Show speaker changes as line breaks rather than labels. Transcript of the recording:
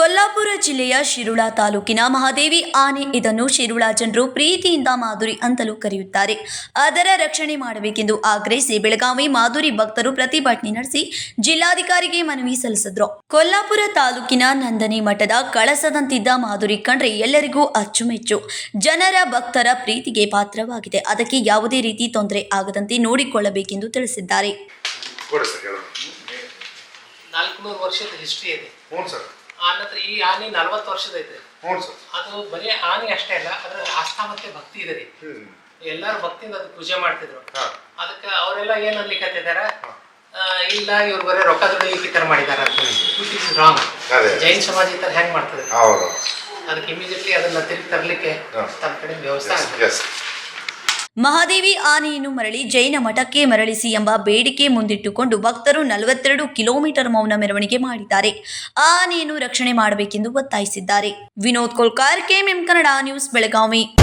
ಕೊಲ್ಲಾಪುರ ಜಿಲ್ಲೆಯ ಶಿರುಳ ತಾಲೂಕಿನ ಮಹಾದೇವಿ ಆನೆ ಇದನ್ನು ಶಿರುಳ ಜನರು ಪ್ರೀತಿಯಿಂದ ಮಾಧುರಿ ಅಂತಲೂ ಕರೆಯುತ್ತಾರೆ. ಅದರ ರಕ್ಷಣೆ ಮಾಡಬೇಕೆಂದು ಆಗ್ರಹಿಸಿ ಬೆಳಗಾವಿ ಮಾಧುರಿ ಭಕ್ತರು ಪ್ರತಿಭಟನೆ ನಡೆಸಿ ಜಿಲ್ಲಾಧಿಕಾರಿಗೆ ಮನವಿ ಸಲ್ಲಿಸಿದ್ರು. ಕೊಲ್ಲಾಪುರ ತಾಲೂಕಿನ ನಂದನಿ ಮಠದ ಕಳಸದಂತಿದ್ದ ಮಾಧುರಿ ಕಂಡ್ರೆ ಎಲ್ಲರಿಗೂ ಅಚ್ಚುಮೆಚ್ಚು. ಜನರ ಭಕ್ತರ ಪ್ರೀತಿಗೆ ಪಾತ್ರವಾಗಿದೆ. ಅದಕ್ಕೆ ಯಾವುದೇ ರೀತಿ ತೊಂದರೆ ಆಗದಂತೆ ನೋಡಿಕೊಳ್ಳಬೇಕೆಂದು ತಿಳಿಸಿದ್ದಾರೆ.
ನಾಲ್ಕುನೂರು ವರ್ಷದ ಹಿಸ್ಟ್ರಿ ಇದೆ.
ಹ್ಞೂ ಸರ್.
ಆ ನಂತರ ಈ ಆನೆ ನಲವತ್ತು ವರ್ಷದ ಐತೆ.
ಹ್ಞೂ ಸರ್.
ಅದು ಬರೀ ಆನೆ ಅಷ್ಟೇ ಅಲ್ಲ ಅದ್ರಲ್ಲಿ ಆಸ್ಥಾ ಮತ್ತೆ ಭಕ್ತಿ ಇದೆ ರೀ. ಎಲ್ಲಾರು ಭಕ್ತಿಯಿಂದ ಅದು ಪೂಜೆ ಮಾಡ್ತಿದ್ರು. ಅದಕ್ಕೆ ಅವರೆಲ್ಲ ಏನ್ ಅನ್ಲಿಕ್ಕತ್ತಿದಾರ ಇಲ್ಲ ಇವ್ರು ಬರೀ ರೊಕ್ಕ ದುಡ್ಡು ಈ ತರ ಮಾಡಿದಾರ ಅಂತ ಇಟ್ ಇಸ್ ರಾಂಗ್ ಜೈನ್ ಸಮಾಜ ಈ ತರ ಹೆಂಗ್ ಮಾಡ್ತದೆ? ಅದಕ್ಕೆ ಇಮಿಡಿಯೇಟ್ಲಿ ಅದನ್ನ ತಿರುಗಿ ತರ್ಲಿಕ್ಕೆ. ತಮ್ಮ ಕಡೆ ವ್ಯವಸ್ಥೆ ಆಗ್ತದೆ.
ಮಹಾದೇವಿ ಆನೆಯನ್ನು ಮರಳಿ ಜೈನ ಮಠಕ್ಕೆ ಮರಳಿಸಿ ಎಂಬ ಬೇಡಿಕೆ ಮುಂದಿಟ್ಟುಕೊಂಡು ಭಕ್ತರು ನಲವತ್ತೆರಡು ಕಿಲೋಮೀಟರ್ ಮೌನ ಮೆರವಣಿಗೆ ಮಾಡಿದ್ದಾರೆ. ಆನೆಯನ್ನು ರಕ್ಷಣೆ ಮಾಡಬೇಕೆಂದು ಒತ್ತಾಯಿಸಿದ್ದಾರೆ. Vinod Kolkar, KMM Kannada news, Belagavi.